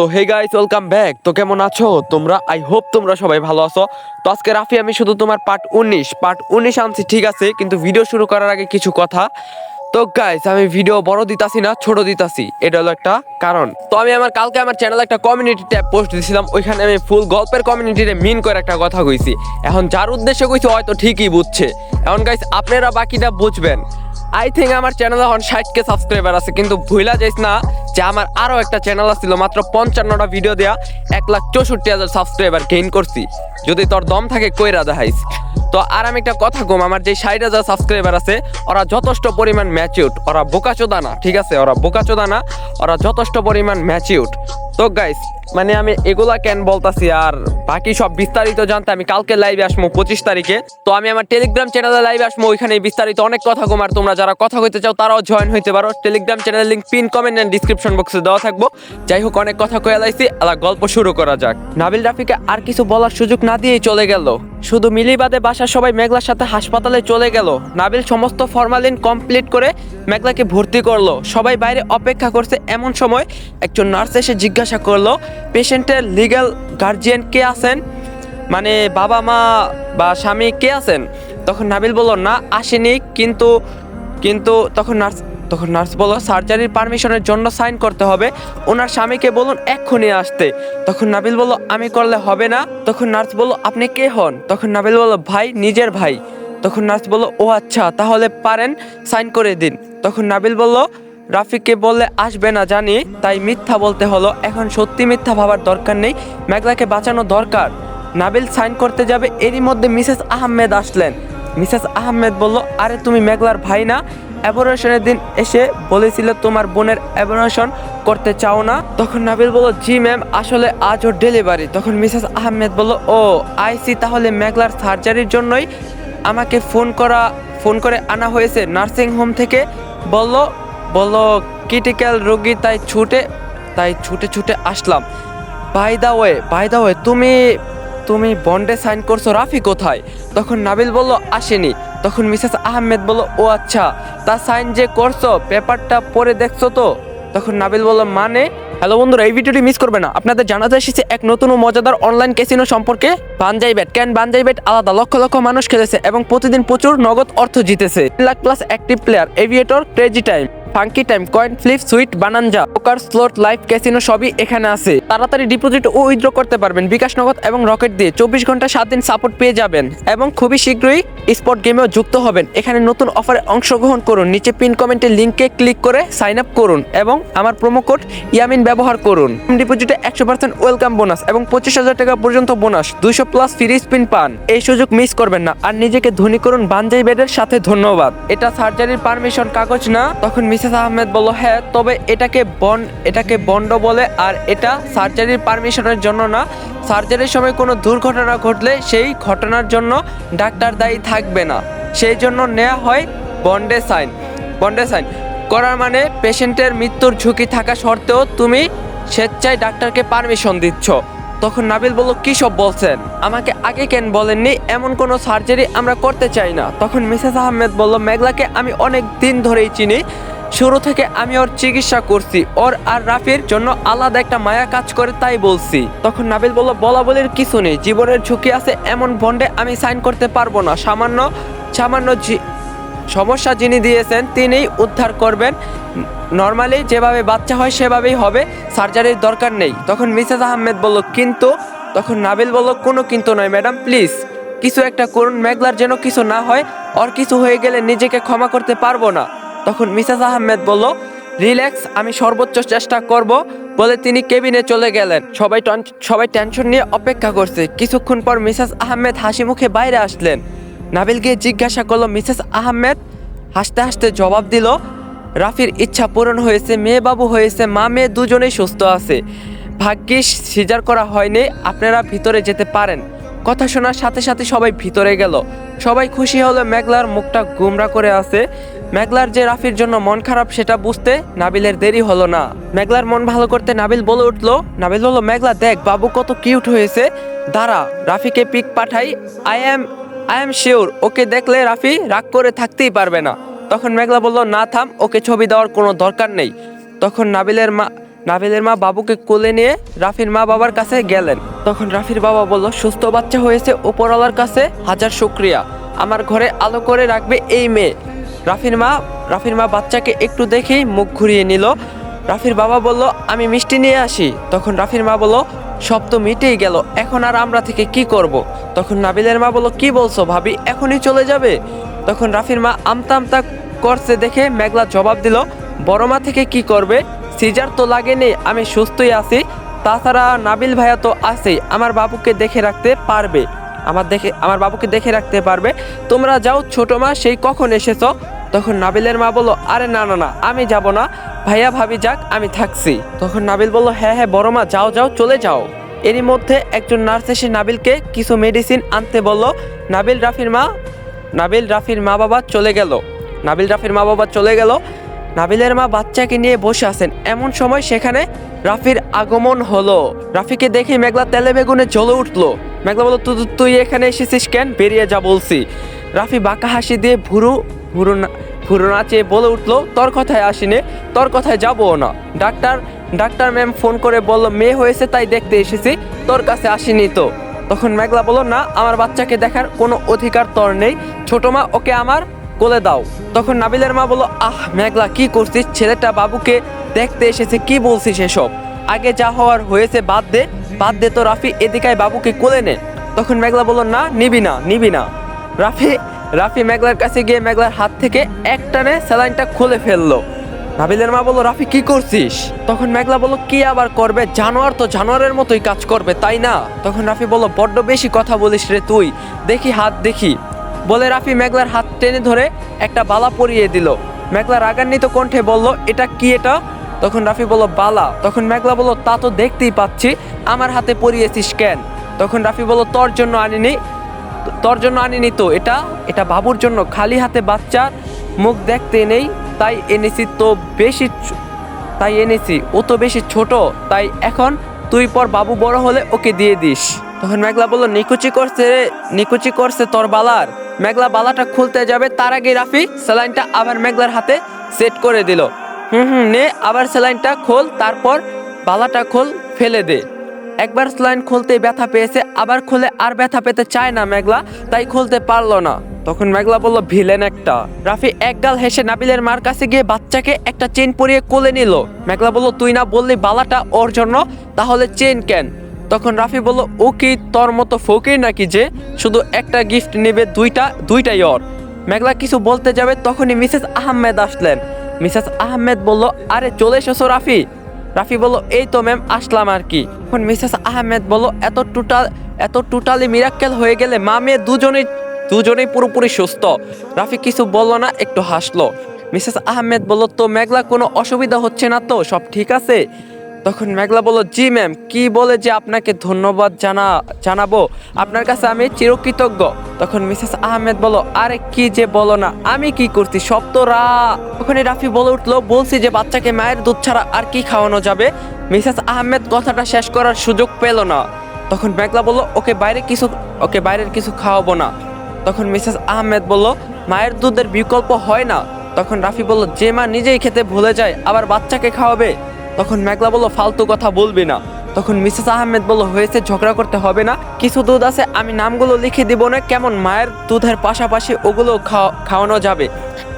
So hey guys welcome back তো কেমন আছো? তোমরা আই হোপ তোমরা সবাই ভালো আছো। তো আজকে রাফি, আমি শুধু তোমার পার্ট উনিশ। পার্ট উনিশ আনছি, ঠিক আছে, কিন্তু ভিডিও শুরু করার আগে কিছু কথা। তো গাইস আমি ভিডিও বড় দিতাছি না, ছোট দিতাছি। এটা হলো একটা কারণ। তো আমি আমার, কালকে আমার চ্যানেলে একটা কমিউনিটি ট্যাব পোস্ট দিয়েছিলাম ওইখানে আমি ফুল গল্পের কমিউনিটিতে মিন করে একটা কথা কইছি। এখন যার উদ্দেশ্যে কইছি হয়তো ঠিকই বুঝছে। এখন গাইস আপনারা বাকিটা বুঝবেন। আই থিঙ্ক আমার চ্যানেলে এখন ষাট কে সাবস্ক্রাইবার আছে, কিন্তু ভুলা যাইস না যে আমার আরও একটা চ্যানেল ছিল মাত্র পঞ্চান্নটা ভিডিও দেয়া, এক লাখ চৌষট্টি হাজার সাবস্ক্রাইবার গেইন করছি। যদি তোর দম থাকে, কইরা দেখাইস। তো আর আমি একটা কথা কম, আমার যে ষাট হাজার সাবস্ক্রাইবার আছে, ওরা যথেষ্ট পরিমাণ ম্যাচিউড ওরা বোকাচোদা না, ঠিক আছে? ওরা বোকাচোদা না, ওরা যথেষ্ট পরিমাণ ম্যাচিউড তো গাইস মানে আমি এগুলা কেন বলতাছি আর বাকি সব বিস্তারিত জানতে আমি কালকে লাইভে আসব পঁচিশ তারিখে। তো আমি আমার টেলিগ্রাম চ্যানেলে লাইভে আসব ওইখানে বিস্তারিত অনেক কথা কমার তোমরা যারা কথা কইতে চাও তারাও জয়েন হইতে পারো। টেলিগ্রাম চ্যানেলের link pin comment and description বক্সে দেওয়া থাকব। যাই হোক, অনেক কথা কয়ে লাইছি, আলা গল্প শুরু করা যাক। নাবিল রাফিকে আর কিছু বলার সুযোগ না দিয়েই চলে গেল। শুধু মিলিবাদে বাসার সবাই মেঘলার সাথে হাসপাতালে চলে গেল। নাবিল সমস্ত ফরমালিন কমপ্লিট করে মেঘলাকে ভর্তি করল। সবাই বাইরে অপেক্ষা করছে এমন সময় একজন নার্স এসে জিজ্ঞাসা করল, পেশেন্টের লিগ্যাল গার্জিয়ান কে আছেন? মানে বাবা, মা বা স্বামী কে আছেন? তখন নাবিল বলল, না, আসেনি, কিন্তু কিন্তু, তখন নার্স তখন নার্স বলল, সার্জারির পারমিশনের জন্য সাইন করতে হবে। ওনার স্বামীকে বলুন এক্ষুনি আসতে। তখন নাবিল বলল, আমি করলে হবে না। তখন নার্স বলল, আপনি কে হন? তখন নাবিল বলল, ভাই, নিজের ভাই। তখন নার্স বলল, ও আচ্ছা তাহলে পারেন, সাইন করে দিন। তখন নাবিল বলল, রাফিককে বললে আসবে না জানি, তাই মিথ্যা বলতে হলো। এখন সত্যি মিথ্যা ভাবার দরকার নেই, মেঘলাকে বাঁচানো দরকার। নাবিল সাইন করতে যাবে, এরই মধ্যে মিসেস আহমেদ আসলেন। মিসেস আহমেদ বলল, আরে, তুমি মেঘলার ভাই না? অ্যাবোরেশনের দিন এসে বলেছিল, তোমার বোনের অ্যাবোরেশন করতে চাও না? তখন নাবিল বলল, জি ম্যাম, আসলে আজ ওর ডেলিভারি। তখন মিসেস আহমেদ বলল, ও, আইসি, তাহলে মেঘলার সার্জারির জন্যই আমাকে ফোন করা, ফোন করে আনা হয়েছে। নার্সিং হোম থেকে বলল বলল, ক্রিটিক্যাল রোগী, তাই ছুটে তাই ছুটে ছুটে আসলাম। By the way, by the way, তুমি তুমি বন্ডে সাইন করছ রাফি কোথায়? তখন নাবিল বলল, আসেনি। তখন মিসেস আহমেদ বলল, ও আচ্ছা তা সাইন যে করছ, পেপারটা পরে দেখছ তো? তখন নাবিল বলল মানে? হ্যালো বন্ধুরা, এই ভিডিওটি মিস করবে না। আপনাদের জানাতে এসেছে এক নতুন ও মজাদার অনলাইন ক্যাসিনো সম্পর্কে। Banzai bat can Banzai bat? আলাদা লক্ষ লক্ষ মানুষ খেলেছে এবং প্রতিদিন প্রচুর নগদ অর্থ জিতেছে। Plus active player Aviator crazy time funky time, coin flip, sweet, bonanza, poker slot live casino সবই এখানে আছে। তাড়াতাড়ি ডিপোজিট ও উইথড্র করতে পারবেন। বিকাশ নগদ এবং রকেট দিয়ে চব্বিশ ঘণ্টা সাত দিন সাপোর্ট পেয়ে যাবেন এবং খুবই শীঘ্রই স্পট গেমেও যুক্ত হবেন। এখানে নতুন অফারে অংশগ্রহণ করুন। নিচে পিন কমেন্টের লিঙ্কে ক্লিক করে সাইন আপ করুন এবং আমার প্রোমো কোড ইয়ামিন ব্যবহার করুন। ডিপোজিটে একশো পার্সেন্ট ওয়েলকাম বোনাস এবং পঁচিশ হাজার টাকা পর্যন্ত বোনাস। দুইশো প্লাস ফ্রি স্পিন পান। এই সুযোগ মিস করবেন না। আর নিজেকে ধনী করুন বানজাই বেডের সাথে ধন্যবাদ। এটা সার্জারির পারমিশন, কাগজ না, তখন মিসেস আহমেদ বলল হ্যাঁ তবে এটাকে বন্ড এটাকে বন্ড বলে, আর এটা সার্জারির পারমিশনের জন্য না। সার্জারির সময় কোনো দুর্ঘটনা ঘটলে সেই ঘটনার জন্য ডাক্তার দায়ী থাকবে না। সেই জন্য নেওয়া হয় বন্ডে সাইন বন্ডে সাইন। করার মানে পেশেন্টের মৃত্যুর ঝুঁকি থাকা সত্ত্বেও তুমি স্বেচ্ছায় ডাক্তারকে পারমিশন দিচ্ছ। তখন নাবিল বলল, কী সব বলছেন? আমাকে আগে কেন বলেননি? এমন কোনো সার্জারি আমরা করতে চাই না। তখন মিসেস আহমেদ বলল, মেঘলাকে আমি অনেক দিন ধরেই চিনি। শুরু থেকে আমি ওর চিকিৎসা করছি। ওর আর রাফির জন্য আলাদা একটা মায়া কাজ করে তাই বলছি। তখন নাবিল বলল, বলা বলির কিছু নেই। জীবনের ঝুঁকি আছে এমন বন্ডে আমি সাইন করতে পারব না। সামান্য সামান্য সমস্যা যিনি দিয়েছেন, তিনিই উদ্ধার করবেন। নর্মালি যেভাবে বাচ্চা হয়, সেভাবেই হবে। সার্জারির দরকার নেই। তখন মিসেস আহমেদ বলল, কিন্তু তখন নাবিল বলল, কোনো কিন্তু নয় ম্যাডাম, প্লিজ। কিছু একটা করুন। মেঘলার যেন কিছু না হয়, ওর কিছু হয়ে গেলে নিজেকে ক্ষমা করতে পারব না। তখন মিসেস আহমেদ বলল, রিল্যাক্স, আমি সর্বোচ্চ চেষ্টা করব, বলে তিনি কেবিনে চলে গেলেন। সবাই সবাই টেনশন নিয়ে অপেক্ষা করছে। কিছুক্ষণ পর মিসেস আহমেদ হাসি মুখে বাইরে আসলেন। নাবিল গিয়ে জিজ্ঞাসা করল, মিসেস আহমেদ? হাসতে হাসতে জবাব দিল, রাফির ইচ্ছা পূরণ হয়েছে মেয়ে বাবু হয়েছে, মা, মেয়ে দুজনেই সুস্থ আছে। ভাগ্যিস সিজার করা হয়নি, আপনারা ভিতরে যেতে পারেন। কথা শোনার সাথে সাথে সবাই ভিতরে গেল। সবাই খুশি হলো মেঘলার মুখটা গুমরা করে আছে। মেঘলার যে রাফির জন্য মন খারাপ সেটা বুঝতে নাবিলের দেরি হলো না। মেঘলার মন ভালো করতে নাবিল বলে উঠল, নাবিল বলল, মেঘলা, দেখ, বাবু কত কিউট হয়েছে। দাঁড়া, রাফিকে পিক পাঠাই। I am I am sure ওকে দেখলে রাফি রাগ করে থাকতেই পারবে না। তখন মেঘলা বলল, না, থাম, ওকে ছবি দেওয়ার কোনো দরকার নেই। তখন নাবিলের মা নাবিলের মা বাবুকে কোলে নিয়ে রাফির মা বাবার কাছে গেলেন। তখন রাফির বাবা বলল, সুস্থ বাচ্চা হয়েছে ওপরওয়ালার কাছে, হাজার শুক্রিয়া। আমার ঘরে আলো করে রাখবে এই মেয়ে। রাফির মা রাফির মা বাচ্চাকে একটু দেখেই মুখ ঘুরিয়ে নিল। রাফির বাবা বলল, আমি মিষ্টি নিয়ে আসি। তখন রাফির মা বলল, সব তো মিটেই গেল, এখন আর আমরা থেকে কি করব। তখন নাবিলের মা বলল, কি বলছো ভাবি, এখনই চলে যাবে? তখন রাফির মা আমতা আমতা করছে দেখে মেঘলা জবাব দিল, বড় মা থেকে কি করবে? সিজার তো লাগেনি, আমি সুস্থই আছি। তাছাড়া নাবিল ভাইয়া তো আছেই, আমার বাবুকে দেখে রাখতে পারবে। আমার দেখে, আমার বাবুকে দেখে রাখতে পারবে। তোমরা যাও ছোট মা, সেই কখন এসেছ? তখন নাবিলের মা বলল, আরে না না না, আমি যাব না। ভাইয়া ভাবি যাক, আমি থাকছি। তখন নাবিল বলল হ্যাঁ হ্যাঁ বড় মা, যাও যাও, চলে যাও। এরই মধ্যে একজন নার্স এসে নাবিলকে কিছু মেডিসিন আনতে বলল, নাবিল, রাফির মা? নাবিল, রাফির মা বাবা চলে গেল। নাবিল, রাফির মা বাবা চলে গেল। নাবিলের মা বাচ্চাকে নিয়ে বসে আছেন। এমন সময় সেখানে রাফির আগমন হলো। রাফিকে দেখে মেঘলা তেলে বেগুনে জ্বলে উঠল। মেঘলা বলল তুই এখানে এসেছিস কেন? বেরিয়ে যা বলছি। রাফি বাঁকা হাসি দিয়ে ভুরু ভুরু ভুরু নাচিয়ে বলে উঠল, তোর কথায় আসিনি, তোর কথায় যাব না। ডাক্তার ডাক্তার ম্যাম ফোন করে বলল, মেয়ে হয়েছে তাই দেখতে এসেছি, তোর কাছে আসিনি তো। তখন মেঘলা বলল, না, আমার বাচ্চাকে দেখার কোনো অধিকার তোর নেই। ছোট মা, ওকে আমার কোলে দাও। তখন নাবিলের মা বলল, আহ, মেঘলা, কি করছিস? ছেলেটা বাবুকে দেখতে এসেছে, কি বলছিস এসব? আগে যা হওয়ার হয়েছে বাদ দে বাদ দে তো রাফি এদিকায় বাবুকে কোলে নে। তখন মেঘলা বলল, না, নিবি না নিবি না। রাফি রাফি মেঘলার কাছে গিয়ে মেঘলার হাত থেকে একটানে স্যালাইনটা খুলে ফেলল। নাবিলের মা বলল, রাফি, কি করছিস? তখন মেঘলা বলল, কি আবার করবে? জানোয়ার তো জানোয়ারের মতোই কাজ করবে, তাই না? তখন রাফি বলল, বড্ড বেশি কথা বলিস রে তুই, দেখি হাত দেখি। বলে রাফি মেঘলার হাত টেনে ধরে একটা বালা পরিয়ে দিল। মেঘলা রাগান্বিত কণ্ঠে বলল, এটা কি এটা? তখন রাফি বলল, বালা। তখন মেঘলা বলল, তা তো দেখতেই পাচ্ছি। আমার হাতে পরিয়েছিস কেন? তখন রাফি বলল, তোর জন্য আনিনি, তোর জন্য আনিনি তো এটা। এটা বাবুর জন্য। খালি হাতে বাচ্চার মুখ দেখতে নেই, তাই এনেছি তো বেশি তাই এনেছি। ও তো বেশি ছোট, তাই এখন তুই পর বাবু বড় হলে ওকে দিয়ে দিস। তখন মেঘলা বলল, নিকুচি করছে রে, নিকুচি করছে তোর বালার। মেঘলা বালাটা খুলতে যাবে, তার আগে রাফি স্যালাইনটা আবার মেঘলার হাতে সেট করে দিল। হুম হুম, নে, আবার স্যালাইনটা খোল, তারপর বালাটা খোল, ফেলে দে। একবার স্লাইন খুলতে ব্যথা পেয়েছে, আবার খুলে আর ব্যথা পেতে চায় না মেঘলা, তাই খুলতে পারল না। তখন মেঘলা বলল, ভিলেন একটা। রাফি একগাল হেসে নাবিলের মার কাছে গিয়ে বাচ্চাকে একটা চেন পরিয়ে কোলে নিল। মেঘলা বলল, তুই না বললি বালাটা ওর জন্য, তাহলে চেন কেন? তখন রাফি বলল কি তোর মতো ফকির নাকি যে শুধু একটা গিফট নেবে দুইটা? দুইটাই ওর। মেঘলা কিছু বলতে যাবে তখনই মিসেস আহমেদ আসলেন। মিসেস আহমেদ বলল, আরে চলে এসেছ রাফি? রাফি বলল, এই তো ম্যাম আসলাম আর কি। এখন মিসেস আহমেদ বলল, এত টোটাল এত টোটালি মিরাক্কেল হয়ে গেলে মা মেয়ে দুজনেই দুজনেই পুরোপুরি সুস্থ। রাফি কিছু বলল না, একটু হাসলো। মিসেস আহমেদ বলল, তো মেঘলা কোনো অসুবিধা হচ্ছে না তো? সব ঠিক আছে? তখন মেঘলা বলল, জি ম্যাম, কি বলে যে আপনাকে ধন্যবাদ জানা, জানাব? আপনার কাছে আমি চিরকৃতজ্ঞ। তখন মিসেস আহমেদ বলল, আরে কি যে বলো না, আমি কি করছি? সব তো রা তখনই রাফি বলে উঠল, বলছি যে বাচ্চাকে মায়ের দুধ ছাড়া আর কি খাওয়ানো যাবে? মিসেস আহমেদ কথাটা শেষ করার সুযোগ পেল না। তখন মেঘলা বলল, ওকে বাইরে কিছু, ওকে বাইরের কিছু খাওয়াবো না। তখন মিসেস আহমেদ বলল, মায়ের দুধের বিকল্প হয় না। তখন রাফি বলল, যে মা নিজেই খেতে ভুলে যায়, আবার বাচ্চাকে খাওয়াবে? তখন মেঘলা বলল, ফালতু কথা বলবি না। তখন মিসেস আহমেদ বলল, হয়েছে, ঝগড়া করতে হবে না। কিছু দুধ আছে, আমি নামগুলো লিখে দিব না। কেমন মায়ের দুধের পাশাপাশি ওগুলো খাওয়া- খাওয়ানো যাবে?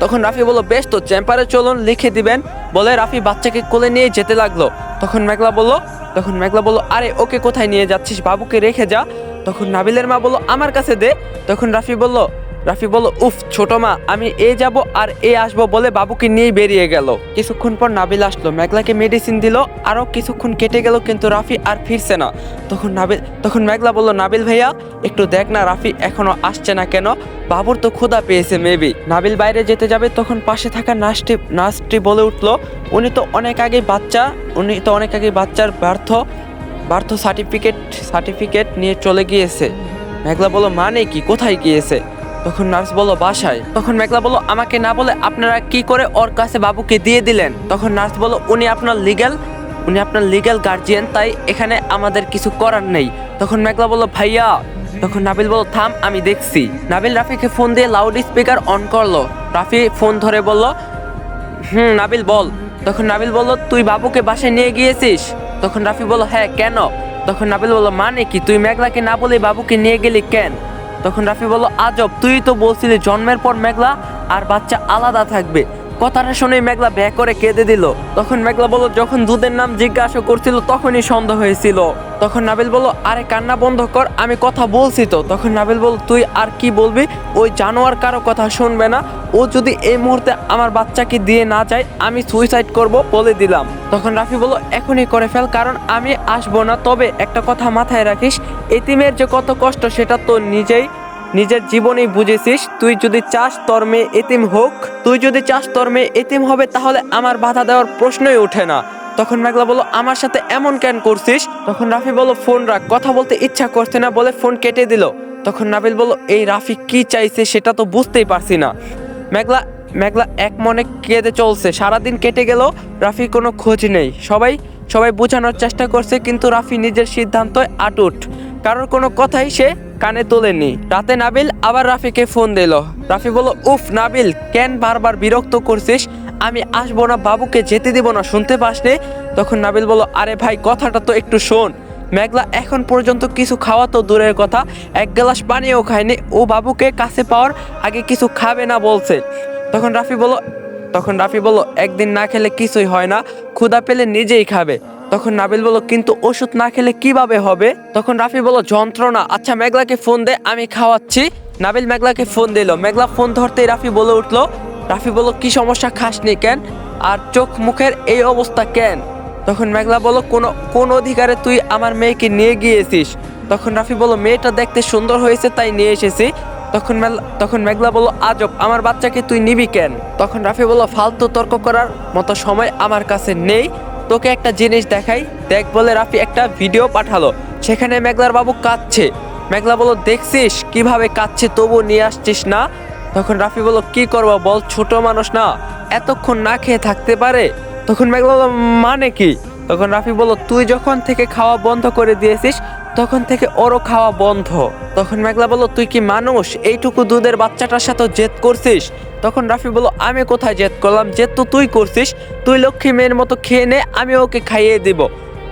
তখন রাফি বলল, বেশ তো চেম্পারে চলুন, লিখে দিবেন। বলে রাফি বাচ্চাকে কোলে নিয়ে যেতে লাগল। তখন মেঘলা বলল, তখন মেঘলা বলল, আরে, ওকে কোথায় নিয়ে যাচ্ছিস? বাবুকে রেখে যা। তখন নাবিলের মা বলল, আমার কাছে দে। তখন রাফি বলল রাফি বলল, উফ, ছোট মা, আমি এ যাব আর এ আসব বলে বাবুকে নিয়ে বেরিয়ে গেল। কিছুক্ষণ পর নাবিল আসলো। মেঘলাকে মেডিসিন দিল আরও কিছুক্ষণ কেটে গেল, কিন্তু রাফি আর ফিরছে না। তখন নাবিল, তখন মেঘলা বলল, নাবিল ভাইয়া, একটু দেখ না রাফি এখনও আসছে না কেন? বাবুর তো ক্ষুধা পেয়েছে মেবি নাবিল বাইরে যেতে যাবে, তখন পাশে থাকা নার্সটি নার্সটি বলে উঠল, উনি তো অনেক আগে বাচ্চা, উনি তো অনেক আগে বাচ্চার ব্যর্থ বার্থ সার্টিফিকেট সার্টিফিকেট নিয়ে চলে গিয়েছে। মেঘলা বলল মানে কি? কোথায় গিয়েছে? তখন নার্স বলল, বাসায়। তখন মেঘলা বলল, আমাকে না বলে আপনারা কি করে ওর কাছে বাবুকে দিয়ে দিলেন? তখন নার্স বলল, উনি আপনার লিগ্যাল উনি আপনার লিগ্যাল গার্জিয়ান তাই এখানে আমাদের কিছু করার নেই। তখন মেঘলা বলল, ভাইয়া। তখন নাবিল বলল, থাম, আমি দেখছি। নাবিল রাফিকে ফোন দিয়ে লাউড স্পিকার অন করল। রাফি ফোন ধরে বলল, হুম, নাবিল বল। তখন নাবিল বলল, তুই বাবুকে বাসায় নিয়ে গিয়েছিস? তখন রাফি বলল হ্যাঁ কেন? তখন নাবিল বলল মানে কি? তুই মেঘলাকে না বলে বাবুকে নিয়ে গেলি কেন? তখন রাফি বলল, আজব, তুই তো বলছিলি জন্মের পর মেঘলা আর বাচ্চা আলাদা থাকবে। কথাটা শুনেই মেঘলা ব্যাক করে কেঁদে দিল। তখন মেঘলা বলল, যখন দুধের নাম জিজ্ঞাসা করছিল, তখনই সন্দেহ হয়েছিল। তখন নাবিল বলল, আরে কান্না বন্ধ কর, আমি কথা বলছি তো। তখন নাবিল বলল, তুই আর কি বলবি? ওই জানোয়ার কারও কথা শুনবে না। ও যদি এই মুহূর্তে আমার বাচ্চাকে দিয়ে না যায়, আমি সুইসাইড করব বলে দিলাম। তখন রাফি বলল, এখনই করে ফেল, কারণ আমি আসব না। তবে একটা কথা মাথায় রাখিস, এতিমের যে কত কষ্ট, সেটা তো নিজেই, নিজের জীবনেই বুঝেছিস। তুই যদি চাস তোর মেয়ে এতিম হোক, তুই যদি চাস তোর মেয়ে এতিম হবে, তাহলে আমার বাধা দেওয়ার প্রশ্নই ওঠে না। তখন মেঘলা বলল, আমার সাথে এমন কেন করছিস? তখন রাফি বলল, ফোন রাখ, কথা বলতে ইচ্ছা করছে না বলে ফোন কেটে দিল। তখন নাবিল বলল, এই রাফি কি চাইছে সেটা তো বুঝতেই পারছি না। মেঘলা মেঘলা এক মনে কেঁদে চলছে। সারাদিন কেটে গেল, রাফির কোনো খোঁজ নেই। সবাই সবাই বোঝানোর চেষ্টা করছে, কিন্তু রাফি নিজের সিদ্ধান্তই আটুট। কারোর কোনো কথাই সে কানে তোলেনি। রাতে নাবিল আবার রাফিকে ফোন দিল। রাফি বলল, উফ, নাবিল, কেন বারবার বিরক্ত করছিস? আমি আসব না, বাবুকে যেতে দিব না, শুনতে পাসনি তখন নাবিল বলল, আরে ভাই, কথাটা তো একটু শোন। মেঘলা এখন পর্যন্ত কিছু খাওয়া তো দূরের কথা। এক গ্লাস পানিও খায়নি। ও বাবুকে কাছে পাওয়ার আগে কিছু খাবে না বলছে। তখন রাফি বলল, তখন রাফি বলল, একদিন না খেলে কিছুই হয় না। ক্ষুধা পেলে নিজেই খাবে। তখন নাবিল বলল, কিন্তু ওষুধ না খেলে কীভাবে হবে? তখন রাফি বলল, যন্ত্রণা। আচ্ছা মেঘলাকে ফোন দে, আমি খাওয়াচ্ছি। নাবিল মেঘলাকে ফোন দিল। মেঘলা ফোন ধরতেই রাফি বলে উঠল রাফি বলল, কি সমস্যা? খাসনি কেন? আর চোখ মুখের এই অবস্থা কেন? তখন মেঘলা বলল, কোন কোন অধিকারে তুই আমার মেয়েকে নিয়ে গিয়েছিস? তখন রাফি বলল, মেয়েটা দেখতে সুন্দর হয়েছে, তাই নিয়ে এসেছি। তখন তখন মেঘলা বলল, আজব, আমার বাচ্চাকে তুই নিবি কেন? তখন রাফি বলল, ফালতু তর্ক করার মতো সময় আমার কাছে নেই। তোকে একটা জিনিস দেখাই। দেখ বলে রাফি একটা ভিডিও পাঠালো। সেখানে মেঘলার বাবু কাঁদছে। মেঘলা বলল, দেখছিস? কীভাবে কাঁদছে? তবু নিয়ে আসছিস না? তখন রাফি বলল, কি করব বল, ছোট মানুষ না, এতক্ষণ না খেয়ে থাকতে পারে। তখন মেঘলা বলল মানে কি? তখন রাফি বলল, তুই যখন থেকে খাওয়া বন্ধ করে দিয়েছিস, তখন থেকে ওরও খাওয়া বন্ধ। তখন মেঘলা বলল, তুই কি মানুষ? এইটুকু দুধের বাচ্চাটার সাথে জেদ করছিস? তখন রাফি বলল, আমি কোথায় জেদ করলাম? জেদ তো তুই করছিস। তুই লক্ষ্মী মেয়ের মতো খেয়ে নে, আমি ওকে খাইয়ে দিব।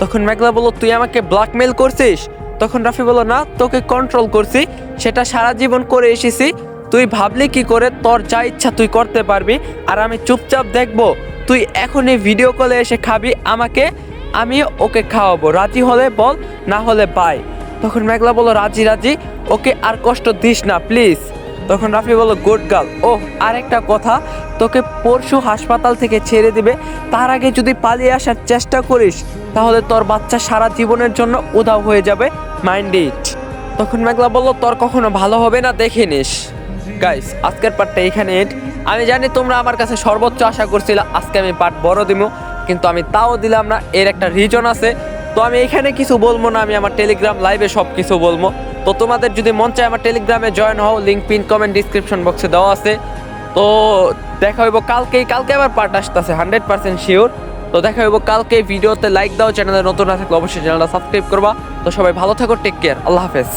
তখন মেঘলা বলল, তুই আমাকে ব্ল্যাকমেল করছিস? তখন রাফি বলল, না, তোকে কন্ট্রোল করছি। সেটা সারা জীবন করে এসেছি। তুই ভাবলি কি করে? তোর যা ইচ্ছা তুই করতে পারবি। আর আমি চুপচাপ দেখব, তুই এখনই ভিডিও কলে এসে খাবি, আমাকে, আমি ওকে খাওয়াবো। রাজি হলে বল, না হলে বাই। তখন মেঘলা বলল, রাজি রাজি, ওকে আর কষ্ট দিস না প্লিজ তখন রাফি বলল, গুড গার্ল ও আরেকটা কথা, তোকে পরশু হাসপাতাল থেকে ছেড়ে দিবে। তার আগে যদি পালিয়ে আসার চেষ্টা করিস, তাহলে তোর বাচ্চা সারা জীবনের জন্য উধাও হয়ে যাবে, মাইন্ড ইট। তখন মেঘলা বলল, তোর কখনো ভালো হবে না, দেখে নিস। গাইস আজকের পার্টটা এখানে end। আমি জানি তোমরা আমার কাছে সর্বোচ্চ আশা করছিল আজকে আমি পার্ট বড় দিব কিন্তু আমি তাও দিলাম না, এর একটা রিজন আছে। তো আমি এখানে কিছু বলব না, আমি আমার টেলিগ্রাম লাইভে সব কিছু বলব। তো তোমাদের যদি মন চায় আমার টেলিগ্রামে জয়েন হও লিঙ্ক পিন কমেন্ট ডিসক্রিপশন বক্সে দেওয়া আছে। তো দেখা হইব কালকেই, কালকে আবার পার্ট আসতেছে হান্ড্রেড পার্সেন্ট শিওর তো দেখা হইব কালকে ভিডিওতে লাইক দাও চ্যানেলে নতুন আছে অবশ্যই চ্যানেলটা সাবস্ক্রাইব করবা। তো সবাই ভালো থাকো টেক কেয়ার আল্লাহ হাফেজ।